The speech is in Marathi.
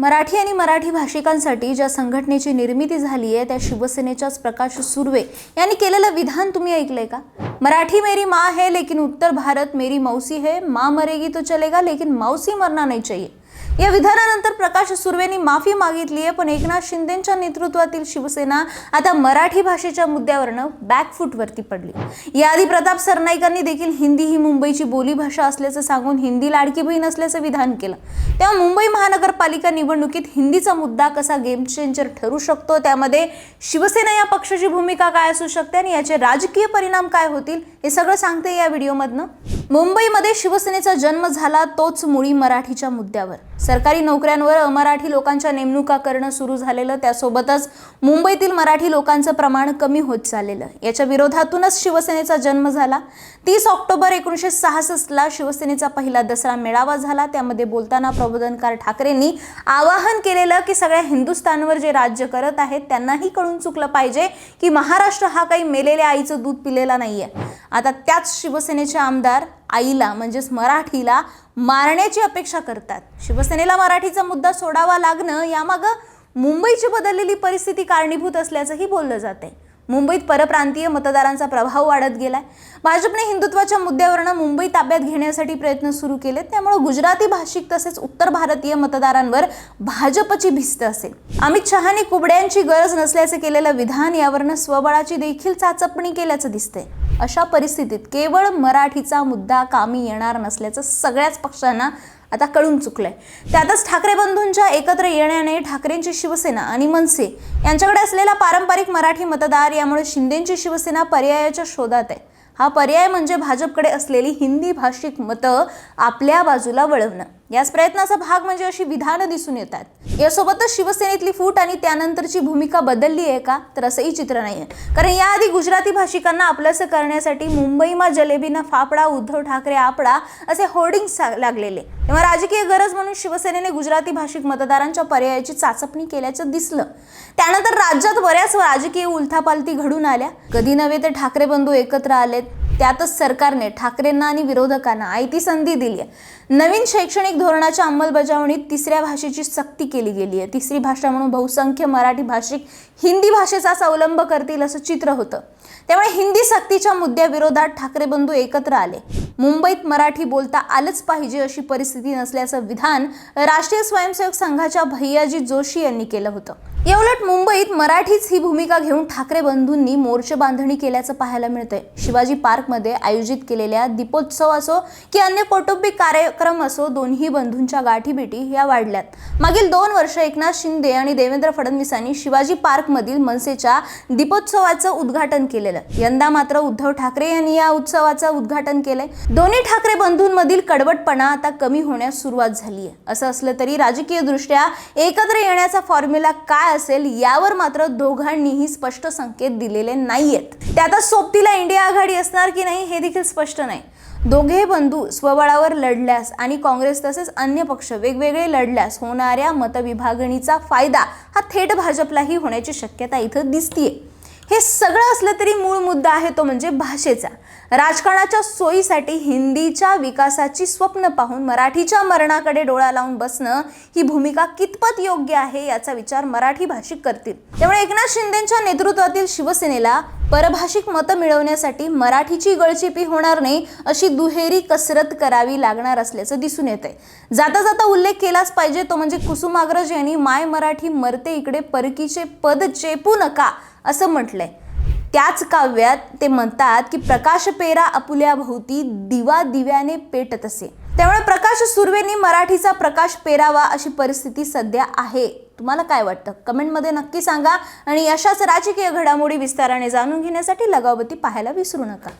मराठी आणि मराठी भाषिकांसाठी ज्या संघटनेची निर्मिती झाली आहे त्या शिवसेनेच्याच प्रकाश सुर्वे यांनी केलेलं विधान तुम्ही ऐकलंय का? मराठी मेरी माँ है लेकिन उत्तर भारत मेरी मौसी है. माँ मरेगी तो चलेगा लेकिन मौसी मरना नहीं चाहिए. या विधानानंतर प्रकाश सुर्वेंनी माफी मागितली आहे पण एकनाथ शिंदेच्या नेतृत्वातील शिवसेना आता मराठी भाषेच्या मुद्द्यावरनं बॅकफूटवरती पडली. याआधी प्रताप सरनाईकांनी देखील हिंदी ही मुंबईची बोलीभाषा असल्याचं सांगून हिंदी लाडकी बहीण असल्याचं विधान केलं. तेव्हा मुंबई महानगरपालिका निवडणुकीत हिंदीचा मुद्दा कसा गेम चेंजर ठरू शकतो? त्यामध्ये शिवसेना या पक्षाची भूमिका काय असू शकते आणि याचे राजकीय परिणाम काय होतील हे सगळं सांगते या व्हिडिओमधनं. मुंबईमध्ये शिवसेनेचा जन्म झाला तोच मुळी मराठीच्या मुद्द्यावर. सरकारी नोकऱ्यांवर अमराठी लोकांच्या नेमणुका करणं सुरू झालेलं त्यासोबतच मुंबईतील मराठी लोकांचं प्रमाण कमी होत चाललेलं. याच्या विरोधातूनच शिवसेनेचा जन्म झाला. तीस ऑक्टोबर एकोणीसशे सहासष्टला शिवसेनेचा पहिला दसरा मेळावा झाला. त्यामध्ये बोलताना प्रबोधनकार ठाकरेंनी आवाहन केलेलं की सगळ्या हिंदुस्थानवर जे राज्य करत आहेत त्यांनाही कळून चुकलं पाहिजे की महाराष्ट्र हा काही मेलेल्या आईचं दूध पिलेला नाहीये. आता त्याच शिवसेनेचे आमदार आईला म्हणजेच मराठीला मारण्याची अपेक्षा करतात. शिवसेनेला मराठीचा मुद्दा सोडावा लागणं यामागं मुंबईची बदललेली परिस्थिती कारणीभूत असल्याचंही बोललं जाते मुंबईत परप्रांतीय मतदारांचा प्रभाव वाढत गेलाय. भाजपने हिंदुत्वाच्या मुद्द्यावरनं मुंबई ताब्यात घेण्यासाठी प्रयत्न सुरू केले त्यामुळे गुजराती भाषिक तसेच उत्तर भारतीय मतदारांवर भाजपची भिस्त असेल. अमित शहाने कुबड्यांची गरज नसल्याचं केलेलं विधान यावरनं स्वबळाची देखील चाचपणी केल्याचं दिसतंय. अशा परिस्थितीत केवळ मराठीचा मुद्दा कामी येणार नसल्याचं सगळ्याच पक्षांना आता कळून चुकलंय. त्यातच ठाकरे बंधूंच्या एकत्र येण्याने ठाकरेंची शिवसेना आणि मनसे यांच्याकडे असलेला पारंपरिक मराठी मतदार यामुळे शिंदेंची शिवसेना पर्यायाच्या शोधात आहे. हा पर्याय म्हणजे भाजपकडे असलेली हिंदी भाषिक मतं आपल्या बाजूला वळवणं. याच प्रयत्नाचा भाग म्हणजे अशी विधानं दिसून येतात. यासोबतच शिवसेनेतली फूट आणि त्यानंतरची भूमिका बदलली आहे का? तर असंही चित्र नाही आहे कारण याआधी गुजराती भाषिकांना आपलंसं करण्यासाठी मुंबईमा जलेबीना फापडा उद्धव ठाकरे आपडा असे होर्डिंग्स लागलेले. तेव्हा राजकीय गरज म्हणून शिवसेनेने गुजराती भाषिक मतदारांच्या पर्यायाची चाचपणी केल्याचं दिसलं. त्यानंतर राज्यात बऱ्याच राजकीय उलथापालथी घडून आल्या. कधी नव्हे ते ठाकरे बंधू एकत्र आलेत. त्यातच सरकारने ठाकरेंना आणि विरोधकांना आयती संधी दिली आहे. नवीन शैक्षणिक धोरणाच्या अंमलबजावणीत तिसऱ्या भाषेची सक्ती केली गेली आहे. तिसरी भाषा म्हणून बहुसंख्य मराठी भाषिक हिंदी भाषेचाच अवलंब करतील असं चित्र होतं. त्यामुळे हिंदी सक्तीच्या मुद्द्याविरोधात ठाकरे बंधू एकत्र आले. मुंबईत मराठी बोलता आलंच पाहिजे अशी परिस्थिती नसल्याचं विधान राष्ट्रीय स्वयंसेवक संघाच्या भैयाजी जोशी यांनी केलं होतं. याउलट मुंबईत मराठीच ही भूमिका घेऊन ठाकरे बंधूंनी मोर्चे बांधणी केल्याचं पाहायला मिळतंय. शिवाजी पार्कमध्ये आयोजित केलेल्या दीपोत्सव असो की अन्य कौटुंबिक कार्यक्रम असो दोन्ही बंधूंच्या गाठीभेटी या वाढल्यात. मागील दोन वर्ष एकनाथ शिंदे आणि देवेंद्र फडणवीसांनी शिवाजी पार्कमधील मनसेच्या दीपोत्सवाचं उद्घाटन केलेलं. यंदा मात्र उद्धव ठाकरे यांनी या उत्सवाचं उद्घाटन केलंय. दोन्ही ठाकरे बंधूंमधील कडवटपणा आता कमी होण्यास सुरुवात झाली आहे असं असलं तरी राजकीय दृष्ट्या एकत्र येण्याचा फॉर्म्युला काय असेल यावर मात्र दोघांनीही स्पष्ट संकेत दिलेले नाहीयेत. त्यातच सोबतीला इंडिया आघाडी असणार की नाही हे देखील स्पष्ट नाही. दोघे बंधू स्वबळावर लढल्यास आणि काँग्रेस तसेच अन्य पक्ष वेगवेगळे लढल्यास होणाऱ्या मतविभागणीचा फायदा हा थेट भाजपलाही होण्याची शक्यता इथं दिसतीये. हे सगळं असलं तरी मूळ मुद्दा आहे तो म्हणजे भाषेचा. राजकारणाच्या सोयीसाठी हिंदीच्या विकासाची स्वप्न पाहून मराठीच्या मरणाकडे डोळा लावून बसणं ही भूमिका कितपत योग्य आहे याचा विचार मराठी भाषिक करतील. त्यामुळे एकनाथ शिंदेच्या नेतृत्वातील शिवसेनेला परभाषिक मतं मिळवण्यासाठी मराठीची गळचिपी होणार नाही अशी दुहेरी कसरत करावी लागणार असल्याचं दिसून येत आहे जाता जाता उल्लेख केलाच पाहिजे तो म्हणजे कुसुमाग्रज यांनी माय मराठी मरते इकडे परकीचे पद चेपू नका असं म्हटलंय. त्याच काव्यात ते म्हणतात की प्रकाश पेरा अपुल्याभोवती दिवा दिव्याने पेटत असे. त्यामुळे प्रकाश सुर्वेंनी मराठीचा प्रकाश पेरावा अशी परिस्थिती सध्या आहे. तुम्हाला काय वाटतं? कमेंटमध्ये नक्की सांगा आणि अशाच राजकीय घडामोडी विस्ताराने जाणून घेण्यासाठी लगावती पाहायला विसरू नका.